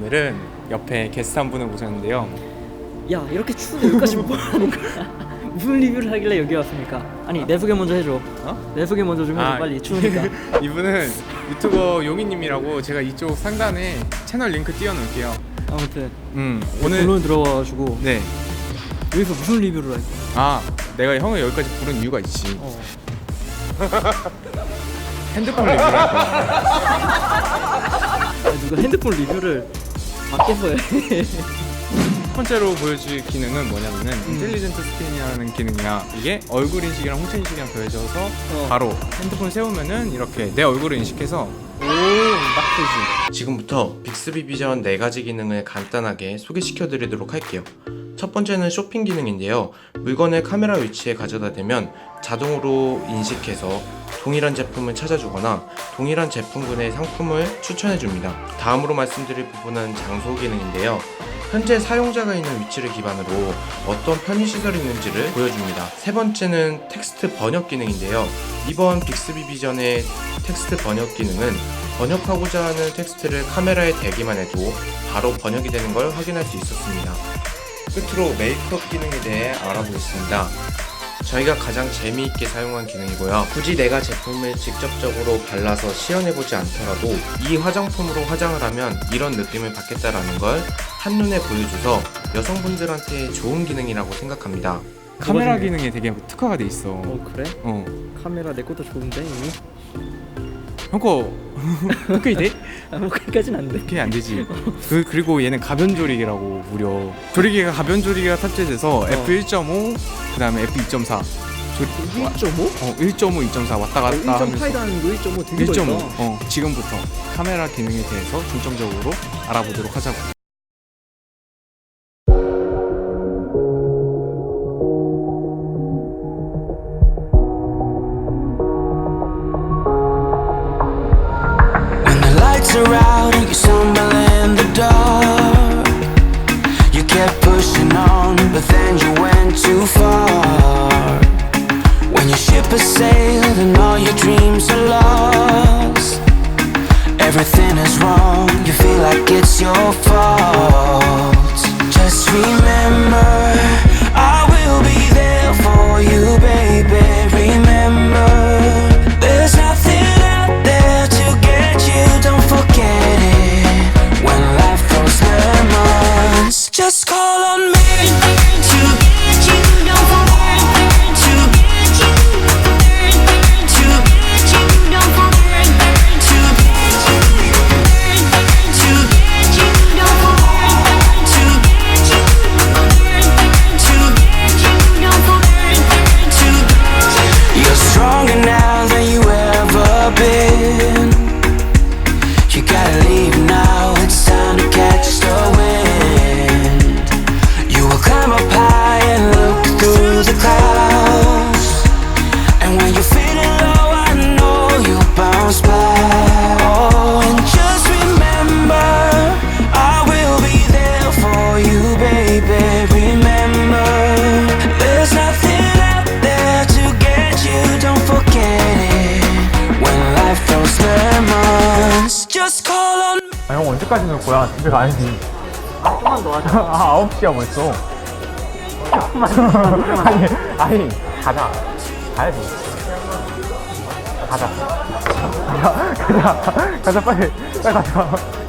오늘은 옆에 게스트 한 분을 모셨는데요. 야 이렇게 추운데 여기까지 뭐 하는 거야? 무슨 리뷰를 하길래 여기 왔습니까? 아니 내 소개 먼저 해줘. 어? 내 소개 먼저 좀 해줘 아, 빨리 추우니까. 이분은 유튜버 용희님이라고 제가 이쪽 상단에 채널 링크 띄워놓을게요. 아무튼 음 오늘 오늘 들어와가지고 네. 여기서 무슨 리뷰를 할 거야? 아 내가 형을 여기까지 부른 이유가 있지. 어. 핸드폰 리뷰를 할 거야. 아니, 누가 핸드폰 리뷰를 밖에서 해? 첫 번째로 보여줄 기능은 뭐냐면은 인텔리전트 스크린이라는 기능이야. 이게 얼굴 인식이랑 홍채 인식이랑 더해져서 어. 바로 핸드폰 세우면은 이렇게 내 얼굴을 인식해서 오 막대지. 지금부터 빅스비 비전 4가지 기능을 간단하게 소개시켜 드리도록 할게요. 첫 번째는 쇼핑 기능인데요. 물건을 카메라 위치에 가져다 대면 자동으로 인식해서 동일한 제품을 찾아주거나 동일한 제품군의 상품을 추천해 줍니다. 다음으로 말씀드릴 부분은 장소 기능인데요. 현재 사용자가 있는 위치를 기반으로 어떤 편의시설이 있는지를 보여줍니다. 세 번째는 텍스트 번역 기능인데요. 이번 빅스비 비전의 텍스트 번역 기능은 번역하고자 하는 텍스트를 카메라에 대기만 해도 바로 번역이 되는 걸 확인할 수 있었습니다. 끝으로 메이크업 기능에 대해 알아보겠습니다. 저희가 가장 재미있게 사용한 기능이고요. 굳이 내가 제품을 직접적으로 발라서 시연해보지 않더라도 이 화장품으로 화장을 하면 이런 느낌을 받겠다라는 걸 한눈에 보여줘서 여성분들한테 좋은 기능이라고 생각합니다. 카메라. 기능에 되게 특화가 돼 있어. 어 그래? 어. 카메라 내 것도 좋은데 이미? 형 거 그렇게 돼? 아, 뭐 그까진 안 돼. 그게 안 되지. 그 그리고 얘는 가변 조리개라고 무려 조리개가 가변 조리개가 탑재돼서 F1.5 그다음에 F2.4 조리 1.5? 어 1.5, 2.4 왔다 갔다 하면서 1.8이라는 거 1.5 되게 1.5 넓다. 어 지금부터 카메라 기능에 대해서 중점적으로 알아보도록 하자고. Are out and you stumble in the dark. You kept pushing on, but then you went too far. When your ship has sailed and all your dreams are lost Everything is wrong, you feel like it's your fault. Just remember, 아, 형 언제까지 놀 거야? 집에 가야지. 좀만 더 하자. 아, 9시야 벌써. 아니, 아니, 가자. 가야지. 가자. 가자, 가자, 가자, 빨리, 빨리 가자.